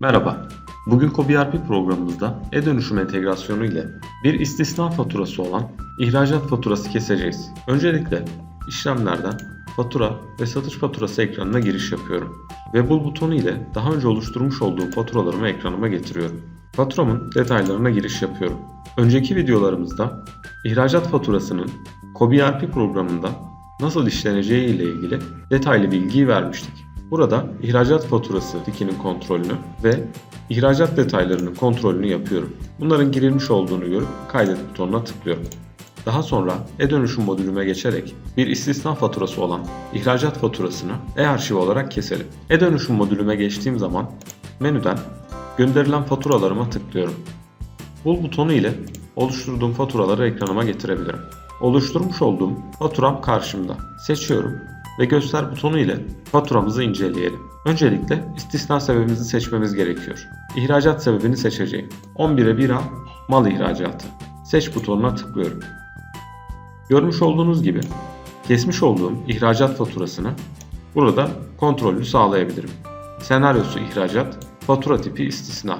Merhaba. Bugün KobiRP programımızda e-dönüşüm entegrasyonu ile bir istisna faturası olan ihracat faturası keseceğiz. Öncelikle işlemlerden fatura ve satış faturası ekranına giriş yapıyorum. Ve bul butonu ile daha önce oluşturmuş olduğum faturalarımı ekranıma getiriyorum. Faturamın detaylarına giriş yapıyorum. Önceki videolarımızda ihracat faturasının KobiRP programında nasıl işleneceği ile ilgili detaylı bilgiyi vermiştik. Burada ihracat faturası tikinin kontrolünü ve ihracat detaylarının kontrolünü yapıyorum. Bunların girilmiş olduğunu görüp kaydet butonuna tıklıyorum. Daha sonra e-dönüşüm modülüme geçerek bir istisna faturası olan ihracat faturasını e-arşiv olarak keselim. E-dönüşüm modülüme geçtiğim zaman menüden gönderilen faturalarıma tıklıyorum. Bul butonu ile oluşturduğum faturaları ekranıma getirebilirim. Oluşturmuş olduğum faturam karşımda. Seçiyorum ve göster butonu ile faturamızı inceleyelim. Öncelikle istisna sebebimizi seçmemiz gerekiyor. İhracat sebebini seçeceğim. 11'e 1A mal ihracatı. Seç butonuna tıklıyorum. Görmüş olduğunuz gibi kesmiş olduğum ihracat faturasını burada kontrolünü sağlayabilirim. Senaryosu ihracat, fatura tipi istisna.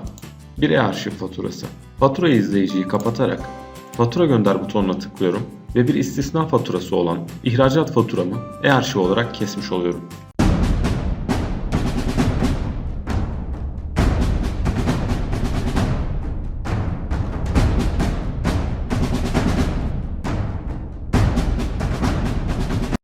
Bir e-arşiv faturası. Fatura izleyiciyi kapatarak fatura gönder butonuna tıklıyorum ve bir istisna faturası olan ihracat faturamı e-arşiv olarak kesmiş oluyorum.